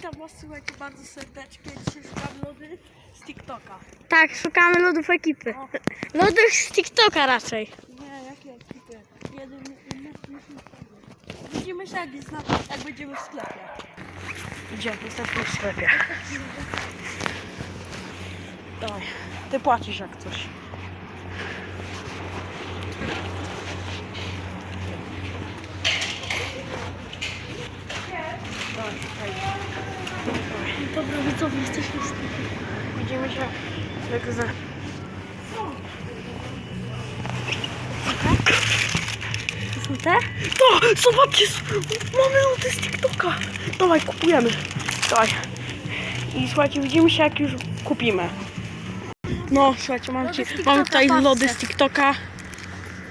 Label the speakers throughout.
Speaker 1: Witam was, słuchajcie, bardzo serdecznie. Dzisiaj szukam lody z TikToka.
Speaker 2: Tak, szukamy lodów ekipy. Lodów z TikToka raczej.
Speaker 1: Nie, jakie ekipy? Jeden inny Widzimy się, jak, jest na, jak będziemy w sklepie. Gdzie? Jesteśmy w sklepie. Dawaj, ty płacisz jak coś.
Speaker 2: Dobra, widzowie, jesteśmy w sklepie.
Speaker 1: Widzimy się jak za...
Speaker 2: To są te?
Speaker 1: To, zobaczcie, mamy lody z TikToka. Dawaj, kupujemy. Dawaj. I słuchajcie, widzimy się jak już kupimy. No, słuchajcie, mam, ci, mam tutaj lody z TikToka.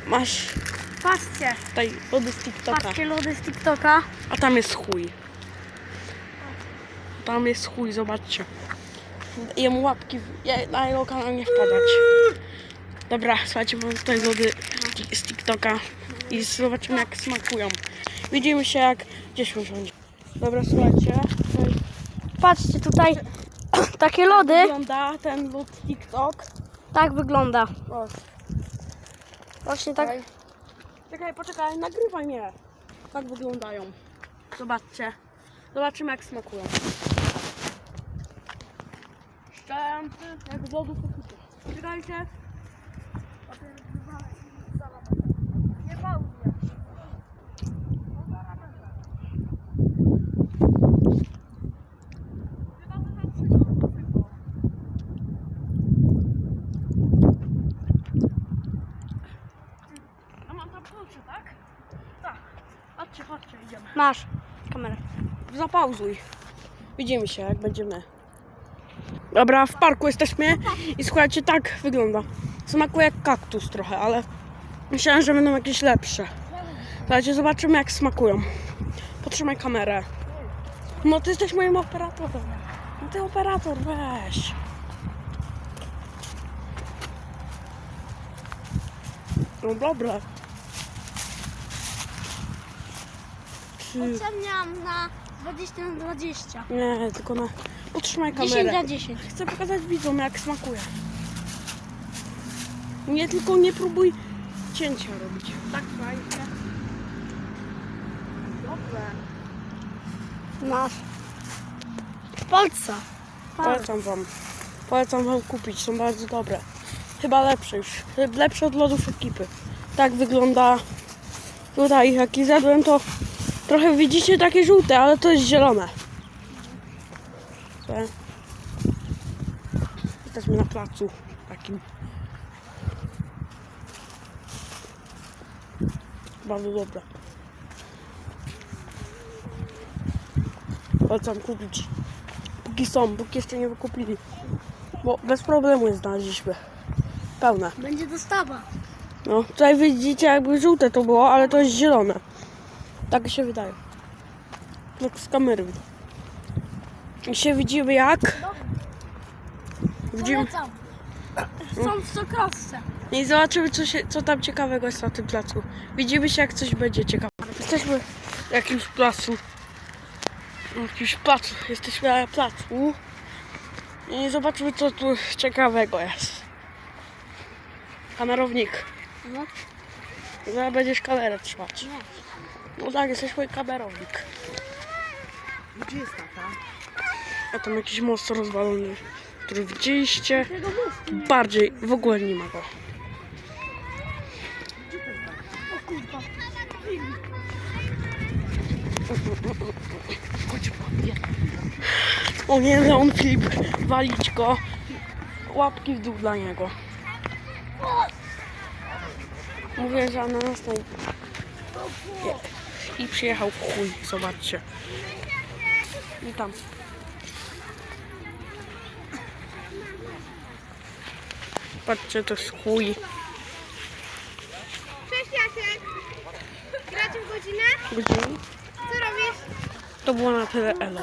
Speaker 1: Masz
Speaker 2: Patrzcie.
Speaker 1: tutaj lody z TikToka.
Speaker 2: Patrzcie, lody z TikToka.
Speaker 1: A tam jest chuj. Tam jest chuj, zobaczcie. Jemu łapki na jego kanał nie wpadać. Dobra, słuchajcie, mam tutaj lody z TikToka i zobaczymy jak smakują. Widzimy się jak gdzieś usiądzie. Dobra, słuchajcie.
Speaker 2: Patrzcie, tutaj takie lody.
Speaker 1: wygląda ten lód TikTok.
Speaker 2: Tak wygląda.
Speaker 1: O,
Speaker 2: Właśnie tak.
Speaker 1: Czekaj, poczekaj, nagrywaj mnie. Tak wyglądają. Zobaczcie. Zobaczymy jak smakują. Szczęty, jak z lodu pokute. Poczekajcie. Nie tam klucze, tak? Tak.
Speaker 2: Masz kamerę.
Speaker 1: Zapauzuj. Widzimy się, jak będziemy. Dobra, w parku jesteśmy i słuchajcie, tak wygląda. Smakuje jak kaktus trochę, ale myślałem, że będą jakieś lepsze. Słuchajcie, zobaczymy jak smakują. Potrzymaj kamerę. No ty jesteś moim operatorem. No ty operator, weź. No dobra. Czy...
Speaker 2: Oceniam na 20 na 20.
Speaker 1: Nie, tylko na... Potrzymaj
Speaker 2: 10
Speaker 1: kamerę.
Speaker 2: na 10.
Speaker 1: Chcę pokazać widzom, jak smakuje. Nie, tylko nie próbuj cięcia robić. Tak fajnie. Dobre.
Speaker 2: Masz. Polca.
Speaker 1: Polecam wam. Polecam wam kupić, są bardzo dobre. Chyba lepsze już. Lepsze od lodów ekipy. Tak wygląda tutaj. Jak i zjadłem to trochę widzicie takie żółte, ale to jest zielone. Jesteśmy na placu takim. Bardzo dobre. Polecam kupić. Póki są, póki jeszcze nie wykupili. Bo bez problemu je znaleźliśmy. Pełne.
Speaker 2: Będzie dostawa.
Speaker 1: No, tutaj widzicie jakby żółte to było, ale to jest zielone. Tak się wydaje. Tak z kamery. widać. I się widzimy jak. Widzimy.
Speaker 2: Polecam. Są w sokowce.
Speaker 1: I zobaczymy co, się, co tam ciekawego jest na tym placu. Widzimy się jak coś będzie ciekawe. Jesteśmy w jakimś placu. Jakimś placu. Jesteśmy na placu. I zobaczymy co tu ciekawego jest. Kamerownik.
Speaker 2: No.
Speaker 1: Zaraz będziesz kamerę trzymać. No tak, jesteś mój kamerownik.
Speaker 3: Gdzie jest tata?
Speaker 1: A tam jakiś most rozwalony, który widzieliście. Bardziej, w ogóle nie ma go. O nie, Leon Filip, walić go. Łapki w dół dla niego. Mówię, że na następny. I przyjechał chuj, zobaczcie. I tam. Patrzcie, to jest chuj.
Speaker 4: Cześć Jasiek! Gracie w godzinę?
Speaker 1: Gdzie?
Speaker 4: Co robisz?
Speaker 1: To było na tyle elo.